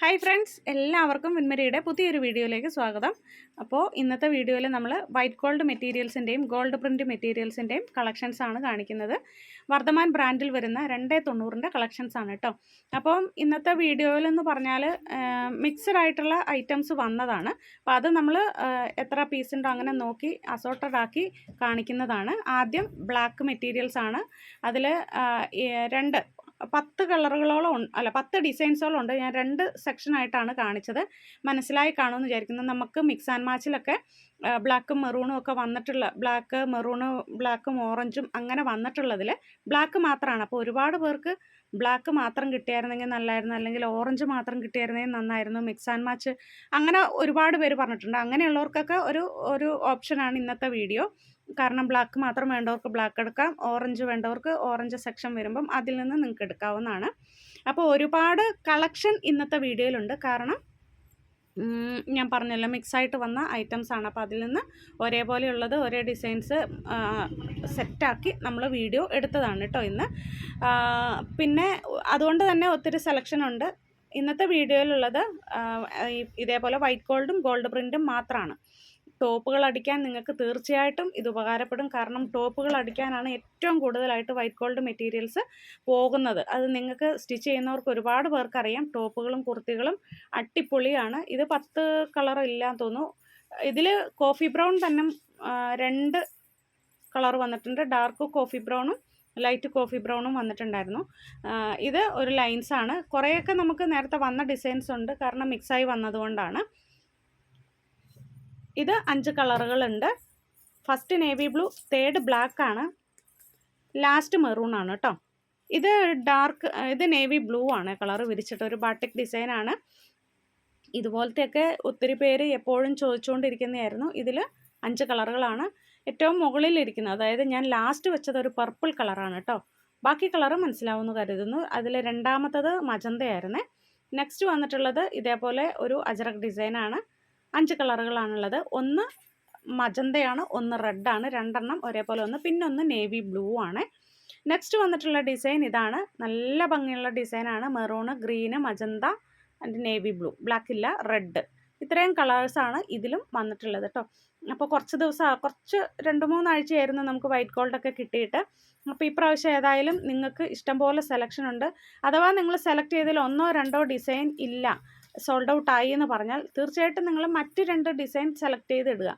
Hi friends എല്ലാവർക്കും വിൻമരിയുടെ പുതിയൊരു വീഡിയോയിലേക്ക് സ്വാഗതം. അപ്പോൾ ഇന്നത്തെ വീഡിയോയിൽ നമ്മൾ വൈറ്റ് ഗോൾഡ് മെറ്റീരിയൽസിന്റെയും ഗോൾഡ് പ്രിന്റ് മെറ്റീരിയൽസിന്റെയും കളക്ഷൻസ് ആണ് കാണിക്കുന്നത്. വർദ്ധമാൻ ബ്രാൻഡിൽ വരുന്ന രണ്ടേ തൊണ്ണൂറിന്റെ ആണ് കേട്ടോ അപ്പം ഇന്നത്തെ വീഡിയോയിൽ എന്ന് പറഞ്ഞാൽ മിക്സഡ് ആയിട്ടുള്ള ഐറ്റംസ് വന്നതാണ്. അപ്പോൾ അത് നമ്മൾ എത്ര പീസ് ഉണ്ടോ അങ്ങനെ നോക്കി അസോർട്ടഡ് ആക്കി കാണിക്കുന്നതാണ്. ആദ്യം ബ്ലാക്ക് മെറ്റീരിയൽസ് ആണ്. അതിൽ രണ്ട് പത്ത് കളറുകളോളം അല്ല പത്ത് ഡിസൈൻസോളം ഉണ്ട്. ഞാൻ രണ്ട് സെക്ഷനായിട്ടാണ് കാണിച്ചത്. മനസ്സിലായി കാണുമെന്ന് വിചാരിക്കുന്നു. നമുക്ക് മിക്സ് ആൻഡ് മാച്ചിലൊക്കെ ബ്ലാക്കും മെറൂണും ഒക്കെ വന്നിട്ടുള്ള ബ്ലാക്ക് മെറൂണ് ബ്ലാക്കും ഓറഞ്ചും അങ്ങനെ വന്നിട്ടുള്ളതിൽ ബ്ലാക്ക് മാത്രമാണ് അപ്പോൾ ഒരുപാട് പേർക്ക് ബ്ലാക്ക് മാത്രം കിട്ടിയായിരുന്നെങ്കിൽ നല്ലായിരുന്നു. അല്ലെങ്കിൽ ഓറഞ്ച് മാത്രം കിട്ടിയായിരുന്നെങ്കിൽ നന്നായിരുന്നു. മിക്സ് ആൻഡ് മാച്ച് അങ്ങനെ ഒരുപാട് പേര് പറഞ്ഞിട്ടുണ്ട്. അങ്ങനെയുള്ളവർക്കൊക്കെ ഒരു ഒരു ഓപ്ഷനാണ് ഇന്നത്തെ വീഡിയോ. കാരണം ബ്ലാക്ക് മാത്രം വേണ്ടവർക്ക് ബ്ലാക്ക് എടുക്കാം. ഓറഞ്ച് വേണ്ടവർക്ക് ഓറഞ്ച് സെക്ഷൻ വരുമ്പം അതിൽ നിന്ന് നിങ്ങൾക്ക് എടുക്കാവുന്നതാണ്. അപ്പോൾ ഒരുപാട് കളക്ഷൻ ഇന്നത്തെ വീഡിയോയിലുണ്ട് കാരണം ഞാൻ പറഞ്ഞല്ലോ മിക്സായിട്ട് വന്ന ഐറ്റംസ് ആണ്. അപ്പോൾ അതിൽ നിന്ന് ഒരേപോലെയുള്ളത് ഒരേ ഡിസൈൻസ് സെറ്റാക്കി നമ്മൾ വീഡിയോ എടുത്തതാണ് കേട്ടോ ഇന്ന്. പിന്നെ അതുകൊണ്ട് തന്നെ ഒത്തിരി സെലക്ഷൻ ഉണ്ട്. ഇന്നത്തെ വീഡിയോയിലുള്ളത് ഇതേപോലെ വൈറ്റ് ഗോൾഡും ഗോൾഡ് പ്രിന്റും മാത്രമാണ് ടോപ്പുകൾ അടിക്കാൻ നിങ്ങൾക്ക് തീർച്ചയായിട്ടും ഇത് ഉപകാരപ്പെടും. കാരണം ടോപ്പുകൾ അടിക്കാനാണ് ഏറ്റവും കൂടുതലായിട്ട് വൈറ്റ് ഗോൾഡ് മെറ്റീരിയൽസ് പോകുന്നത്. അത് നിങ്ങൾക്ക് സ്റ്റിച്ച് ചെയ്യുന്നവർക്ക് ഒരുപാട് പേർക്കറിയാം. ടോപ്പുകളും കുർത്തികളും അട്ടിപ്പൊളിയാണ് ഇത് പത്ത് കളർ ഇല്ലാന്ന് തോന്നുന്നു. ഇതിൽ കോഫി ബ്രൗൺ തന്നെ രണ്ട് കളർ വന്നിട്ടുണ്ട്. ഡാർക്ക് കോഫി ബ്രൗണും ലൈറ്റ് കോഫി ബ്രൗണും വന്നിട്ടുണ്ടായിരുന്നു. ഇത് ഒരു ലൈൻസാണ്. കുറേയൊക്കെ നമുക്ക് നേരത്തെ വന്ന ഡിസൈൻസ് ഉണ്ട്. കാരണം മിക്സായി വന്നതുകൊണ്ടാണ്. ഇത് അഞ്ച് കളറുകളുണ്ട്. First navy blue third black ആണ്. ലാസ്റ്റ് മെറൂൺ ആണ് കേട്ടോ ഇത് ഡാർക്ക് ഇത് നേവി ബ്ലൂ ആണ് കളർ വിരിച്ചിട്ട്. ഒരു ബാട്ടിക് ഡിസൈൻ ആണ്. ഇതുപോലത്തെയൊക്കെ ഒത്തിരി പേര് എപ്പോഴും ചോദിച്ചുകൊണ്ടിരിക്കുന്നതായിരുന്നു. ഇതിൽ അഞ്ച് കളറുകളാണ്. ഏറ്റവും മുകളിലിരിക്കുന്നത് അതായത് ഞാൻ ലാസ്റ്റ് വെച്ചത് ഒരു പർപ്പിൾ കളറാണ് കേട്ടോ ബാക്കി കളറ് മനസ്സിലാവുമെന്ന് കരുതുന്നു. അതിൽ രണ്ടാമത്തത് മജന്തയായിരുന്നേ. നെക്സ്റ്റ് വന്നിട്ടുള്ളത് ഇതേപോലെ ഒരു അജറക് ഡിസൈനാണ് അഞ്ച് കളറുകളാണുള്ളത്. ഒന്ന് മജന്തയാണ് ഒന്ന് റെഡാണ് രണ്ടെണ്ണം ഒരേപോലെ ഒന്ന്. പിന്നെ ഒന്ന് നേവി ബ്ലൂ ആണ്. നെക്സ്റ്റ് വന്നിട്ടുള്ള ഡിസൈൻ ഇതാണ്. നല്ല ഭംഗിയുള്ള ഡിസൈനാണ്. Maroon green magenta and navy blue. Black ഇല്ല റെഡ് ഇത്രയും കളേഴ്സാണ് ഇതിലും വന്നിട്ടുള്ളത് കേട്ടോ അപ്പോൾ കുറച്ച് ദിവസം കുറച്ച് രണ്ട് മൂന്നാഴ്ചയായിരുന്നു നമുക്ക് വൈറ്റ് ഗോൾഡൊക്കെ കിട്ടിയിട്ട്. അപ്പോൾ ഈ പ്രാവശ്യം ഏതായാലും നിങ്ങൾക്ക് ഇഷ്ടംപോലെ സെലക്ഷൻ ഉണ്ട്. അഥവാ നിങ്ങൾ സെലക്ട് ചെയ്തതിൽ ഒന്നോ രണ്ടോ ഡിസൈൻ ഇല്ല. സോൾഡ് ഔട്ട് ആയി എന്ന് പറഞ്ഞാൽ തീർച്ചയായിട്ടും നിങ്ങൾ മറ്റു രണ്ട് ഡിസൈൻ സെലക്ട് ചെയ്ത് ഇടുക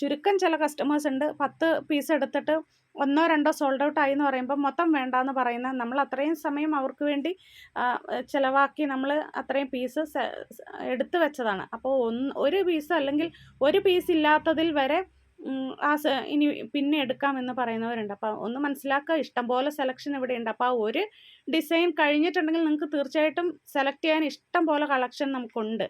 ചുരുക്കം ചില കസ്റ്റമേഴ്സ് ഉണ്ട്. പത്ത് പീസ് എടുത്തിട്ട് ഒന്നോ രണ്ടോ സോൾഡ് ഔട്ട് ആയി എന്ന് പറയുമ്പോൾ മൊത്തം വേണ്ട എന്ന് പറയുന്ന നമ്മൾ അത്രയും സമയം അവർക്ക് വേണ്ടി ചിലവാക്കി നമ്മൾ അത്രയും പീസ് എടുത്തു വെച്ചതാണ്. അപ്പോൾ ഒന്ന് ഒരു പീസ് അല്ലെങ്കിൽ ഒരു പീസ് ഇല്ലാത്തതിൽ വരെ ആ ഇനി പിന്നെ എടുക്കാമെന്ന് പറയുന്നവരുണ്ട്. അപ്പോൾ ഒന്ന് മനസ്സിലാക്കുക ഇഷ്ടംപോലെ സെലക്ഷൻ ഇവിടെ ഉണ്ട് അപ്പോൾ ആ ഒരു ഡിസൈൻ കഴിഞ്ഞിട്ടുണ്ടെങ്കിൽ നിങ്ങൾക്ക് തീർച്ചയായിട്ടും സെലക്ട് ചെയ്യാൻ ഇഷ്ടം പോലെ കളക്ഷൻ നമുക്കുണ്ട്.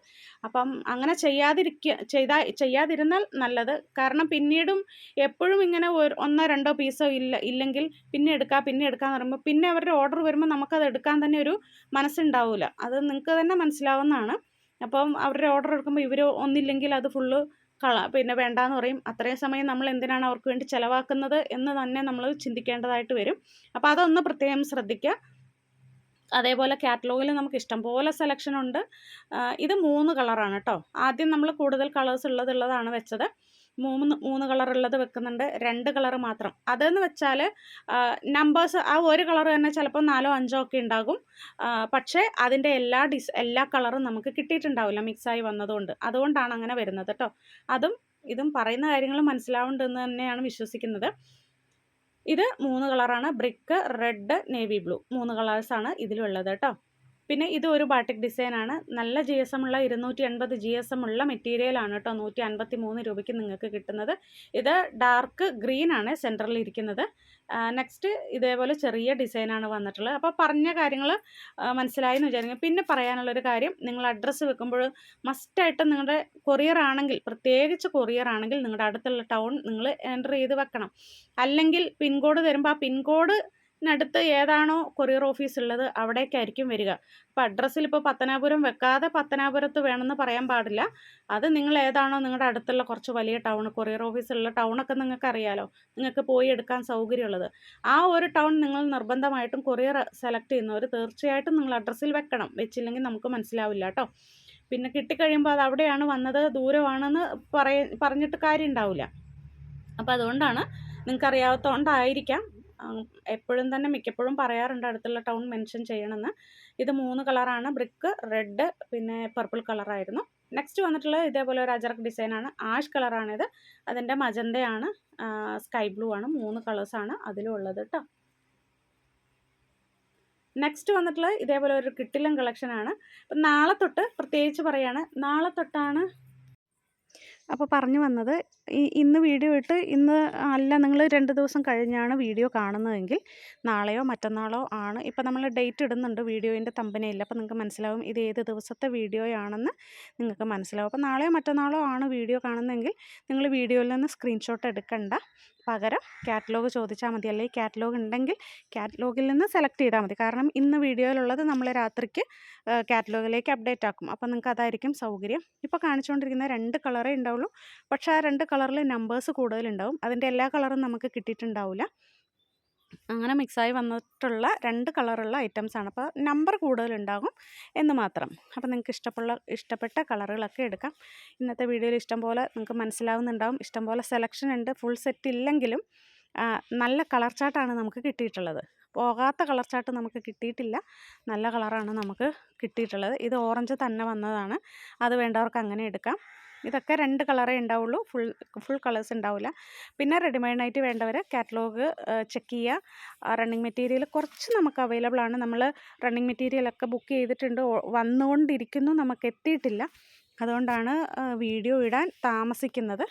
അപ്പം അങ്ങനെ ചെയ്യാതിരിക്കുക ചെയ്താ ചെയ്യാതിരുന്നാൽ നല്ലത്. കാരണം പിന്നീടും എപ്പോഴും ഇങ്ങനെ ഒന്നോ രണ്ടോ പീസോ ഇല്ല ഇല്ലെങ്കിൽ പിന്നെ എടുക്കാം പിന്നെ എടുക്കാന്ന് പറയുമ്പോൾ പിന്നെ അവരുടെ ഓർഡർ വരുമ്പോൾ നമുക്കത് എടുക്കാൻ തന്നെ ഒരു മനസ്സുണ്ടാവില്ല അത് നിങ്ങൾക്ക് തന്നെ മനസ്സിലാവുന്നതാണ്. അപ്പം അവരുടെ ഓർഡർ എടുക്കുമ്പോൾ ഇവർ ഒന്നില്ലെങ്കിൽ അത് ഫുള്ള് കള പിന്നെ വേണ്ടാന്ന് പറയും. അത്രയും സമയം നമ്മൾ എന്തിനാണ് അവർക്ക് വേണ്ടി ചിലവാക്കുന്നത് എന്ന് തന്നെ നമ്മൾ ചിന്തിക്കേണ്ടതായിട്ട് വരും. അപ്പോൾ അതൊന്ന് പ്രത്യേകം ശ്രദ്ധിക്കുക അതേപോലെ കാറ്റലോഗിൽ നമുക്ക് ഇഷ്ടം പോലെ സെലക്ഷൻ ഉണ്ട്. ഇത് മൂന്ന് കളറാണ് കേട്ടോ. ആദ്യം നമ്മൾ കൂടുതൽ കളേഴ്സ് ഉള്ളതുള്ളതാണ് വെച്ചത്. മൂന്ന് മൂന്ന് കളർ ഉള്ളത് വെക്കുന്നുണ്ട്. രണ്ട് കളർ മാത്രം. അതെന്ന് വെച്ചാൽ നമ്പേഴ്സ് ആ ഒരു കളർ തന്നെ ചിലപ്പോൾ നാലോ അഞ്ചോ ഒക്കെ ഉണ്ടാകും. പക്ഷേ അതിന്റെ എല്ലാ ഡിസ് എല്ലാ കളറും നമുക്ക് കിട്ടിയിട്ടുണ്ടാവില്ല മിക്സായി വന്നതുകൊണ്ട്. അതുകൊണ്ടാണ് അങ്ങനെ വരുന്നത് കേട്ടോ അതും ഇതും പറയുന്ന കാര്യങ്ങൾ മനസ്സിലാവുന്നുണ്ടെന്ന് തന്നെയാണ് വിശ്വസിക്കുന്നത്. ഇത് മൂന്ന് കളറാണ് ബ്രിക്ക് റെഡ് നേവി ബ്ലൂ. മൂന്ന് കളേഴ്സാണ് ഇതിലുള്ളത് കേട്ടോ പിന്നെ ഇത് ഒരു ബാട്ടിക് ഡിസൈനാണ് നല്ല ജി എസ് എം ഉള്ള ഇരുന്നൂറ്റി എൺപത് ജി എസ് എം ഉള്ള മെറ്റീരിയലാണ് കേട്ടോ. നൂറ്റി അൻപത്തി മൂന്ന് രൂപയ്ക്ക് നിങ്ങൾക്ക് കിട്ടുന്നത്. ഇത് ഡാർക്ക് ഗ്രീൻ ആണ് സെന്ററിൽ ഇരിക്കുന്നത്. നെക്സ്റ്റ് ഇതേപോലെ ചെറിയ ഡിസൈനാണ് വന്നിട്ടുള്ളത്. അപ്പോൾ പറഞ്ഞ കാര്യങ്ങൾ മനസ്സിലായി എന്ന് വിചാരിക്കും പിന്നെ പറയാനുള്ളൊരു കാര്യം നിങ്ങൾ അഡ്രസ്സ് വെക്കുമ്പോൾ മസ്റ്റായിട്ട് നിങ്ങളുടെ കൊറിയർ ആണെങ്കിൽ പ്രത്യേകിച്ച് കൊറിയർ ആണെങ്കിൽ നിങ്ങളുടെ അടുത്തുള്ള ടൗൺ നിങ്ങൾ എന്റർ ചെയ്ത് വെക്കണം. അല്ലെങ്കിൽ പിൻകോഡ് തരുമ്പോൾ ആ പിൻകോഡ് അടുത്ത് ഏതാണോ കൊറിയർ ഓഫീസ് ഉള്ളത് അവിടേക്കായിരിക്കും വരിക. അപ്പോൾ അഡ്രസ്സിൽ ഇപ്പോൾ പത്തനാപുരം വെക്കാതെ പത്തനാപുരത്ത് വേണമെന്ന് പറയാൻ പാടില്ല. അത് നിങ്ങൾ ഏതാണോ നിങ്ങളുടെ അടുത്തുള്ള കുറച്ച് വലിയ ടൗൺ കൊറിയർ ഓഫീസുള്ള ടൗണൊക്കെ നിങ്ങൾക്ക് അറിയാലോ നിങ്ങൾക്ക് പോയി എടുക്കാൻ സൗകര്യമുള്ളത്. ആ ഒരു ടൗൺ നിങ്ങൾ നിർബന്ധമായിട്ടും കൊറിയർ സെലക്ട് ചെയ്യുന്നവർ തീർച്ചയായിട്ടും നിങ്ങൾ അഡ്രസ്സിൽ വെക്കണം. വെച്ചില്ലെങ്കിൽ നമുക്ക് മനസ്സിലാവില്ല കേട്ടോ. പിന്നെ കിട്ടിക്കഴിയുമ്പോൾ അത് അവിടെയാണ് വന്നത് ദൂരമാണെന്ന് പറയ പറഞ്ഞിട്ട് കാര്യം ഉണ്ടാവില്ല അപ്പോൾ അതുകൊണ്ടാണ് നിങ്ങൾക്ക് അറിയാത്തതുകൊണ്ടായിരിക്കാം എപ്പോഴും തന്നെ മിക്കപ്പോഴും പറയാറുണ്ട് അടുത്തുള്ള ടൗൺ മെൻഷൻ ചെയ്യണമെന്ന്. ഇത് മൂന്ന് കളറാണ്. ബ്രിക്ക് റെഡ് പിന്നെ പർപ്പിൾ കളറായിരുന്നു. നെക്സ്റ്റ് വന്നിട്ടുള്ളത് ഇതേപോലെ ഒരു അജറക് ഡിസൈനാണ്. ആഷ് കളറാണിത്. അതിന്റെ മജന്തയാണ്. സ്കൈ ബ്ലൂ ആണ്. മൂന്ന് കളേഴ്സാണ് അതിലും ഉള്ളത് കേട്ടോ നെക്സ്റ്റ് വന്നിട്ടുള്ളത് ഇതേപോലെ ഒരു കിട്ടിലം കളക്ഷനാണ്. അപ്പം നാളെ തൊട്ട് പ്രത്യേകിച്ച് പറയാണ്. നാളെ തൊട്ടാണ് അപ്പോൾ പറഞ്ഞു വന്നത് ഇന്ന് വീഡിയോ ഇട്ട് ഇന്ന് അല്ല നിങ്ങൾ രണ്ട് ദിവസം കഴിഞ്ഞാണ് വീഡിയോ കാണുന്നതെങ്കിൽ നാളെയോ മറ്റന്നാളോ ആണ്. ഇപ്പോൾ നമ്മൾ ഡേറ്റ് ഇടുന്നുണ്ട് വീഡിയോയിന്റെ തമ്പനയില്ല അപ്പോൾ നിങ്ങൾക്ക് മനസ്സിലാവും ഇത് ഏത് ദിവസത്തെ വീഡിയോയാണെന്ന് നിങ്ങൾക്ക് മനസ്സിലാവും. അപ്പോൾ നാളെയോ മറ്റന്നാളോ ആണ് വീഡിയോ കാണുന്നതെങ്കിൽ നിങ്ങൾ വീഡിയോയിൽ നിന്ന് സ്ക്രീൻഷോട്ട് എടുക്കണ്ട. പകരം കാറ്റലോഗ് ചോദിച്ചാൽ മതി. അല്ലെങ്കിൽ കാറ്റലോഗ് ഉണ്ടെങ്കിൽ കാറ്റലോഗിൽ നിന്ന് സെലക്ട് ചെയ്താൽ മതി. കാരണം ഇന്ന് വീഡിയോയിലുള്ളത് നമ്മൾ രാത്രിക്ക് കാറ്റലോഗിലേക്ക് അപ്ഡേറ്റ് ആക്കും. അപ്പോൾ നിങ്ങൾക്ക് അതായിരിക്കും സൗകര്യം. ഇപ്പോൾ കാണിച്ചുകൊണ്ടിരിക്കുന്ന രണ്ട് കളറേ ഉണ്ടാവുള്ളൂ. പക്ഷേ ആ രണ്ട് കളറിൽ നമ്പേഴ്സ് കൂടുതലുണ്ടാവും. അതിന്റെ എല്ലാ കളറും നമുക്ക് കിട്ടിയിട്ടുണ്ടാവില്ല അങ്ങനെ മിക്സായി വന്നിട്ടുള്ള രണ്ട് കളറുള്ള ഐറ്റംസാണ്. അപ്പോൾ നമ്പർ കൂടുതലുണ്ടാകും എന്ന് മാത്രം. അപ്പോൾ നിങ്ങൾക്ക് ഇഷ്ടമുള്ള ഇഷ്ടപ്പെട്ട കളറുകളൊക്കെ എടുക്കാം. ഇന്നത്തെ വീഡിയോയിൽ ഇഷ്ടം പോലെ നിങ്ങൾക്ക് മനസ്സിലാവുന്നുണ്ടാവും. ഇഷ്ടം പോലെ സെലക്ഷൻ ഉണ്ട്. ഫുൾ സെറ്റ് ഇല്ലെങ്കിലും നല്ല കളർ ചാർട്ടാണ് നമുക്ക് കിട്ടിയിട്ടുള്ളത്. പോകാത്ത കളർ ചാർട്ട് നമുക്ക് കിട്ടിയിട്ടില്ല. നല്ല കളറാണ് നമുക്ക് കിട്ടിയിട്ടുള്ളത്. ഇത് ഓറഞ്ച് തന്നെ വന്നതാണ്. അത് വേണ്ടവർക്ക് അങ്ങനെ എടുക്കാം. ഇതൊക്കെ രണ്ട് കളറേ ഉണ്ടാവുള്ളൂ. ഫുൾ ഫുൾ കളേഴ്സ് ഉണ്ടാവില്ല. പിന്നെ റെഡിമെയ്ഡ് ആയിട്ട് വേണ്ടവർ കാറ്റലോഗ് ചെക്ക് ചെയ്യുക റണ്ണിങ് മെറ്റീരിയൽ കുറച്ച് നമുക്ക് അവൈലബിൾ ആണ്. നമ്മൾ റണ്ണിങ് മെറ്റീരിയലൊക്കെ ബുക്ക് ചെയ്തിട്ടുണ്ട്. വന്നുകൊണ്ടിരിക്കുന്നു നമുക്ക് എത്തിയിട്ടില്ല. അതുകൊണ്ടാണ് വീഡിയോ ഇടാൻ താമസിക്കുന്നത്.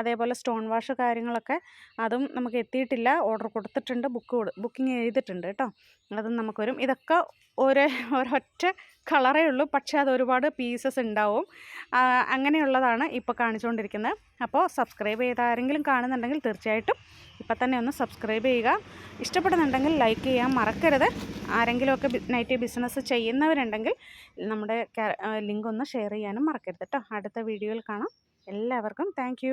അതേപോലെ സ്റ്റോൺ വാഷ് കാര്യങ്ങളൊക്കെ അതും നമുക്ക് എത്തിയിട്ടില്ല. ഓർഡർ കൊടുത്തിട്ടുണ്ട്. ബുക്ക് ബുക്കിംഗ് ചെയ്തിട്ടുണ്ട് കേട്ടോ. അതും നമുക്ക് വരും. ഇതൊക്കെ ഒരേ ഒരൊറ്റ കളറേ ഉള്ളൂ. പക്ഷേ അത് ഒരുപാട് പീസസ് ഉണ്ടാവും. അങ്ങനെയുള്ളതാണ് ഇപ്പോൾ കാണിച്ചുകൊണ്ടിരിക്കുന്നത് അപ്പോൾ സബ്സ്ക്രൈബ് ചെയ്ത ആരെങ്കിലും കാണുന്നുണ്ടെങ്കിൽ തീർച്ചയായിട്ടും ഇപ്പം തന്നെ ഒന്ന് സബ്സ്ക്രൈബ് ചെയ്യുക. ഇഷ്ടപ്പെടുന്നുണ്ടെങ്കിൽ ലൈക്ക് ചെയ്യാൻ മറക്കരുത്. ആരെങ്കിലുമൊക്കെ നൈറ്റ് ബിസിനസ് ചെയ്യുന്നവരുണ്ടെങ്കിൽ നമ്മുടെ ലിങ്ക് ഒന്ന് ഷെയർ ചെയ്യാനും മറക്കരുത് കേട്ടോ. അടുത്ത വീഡിയോയിൽ കാണാം. എല്ലാവർക്കും താങ്ക്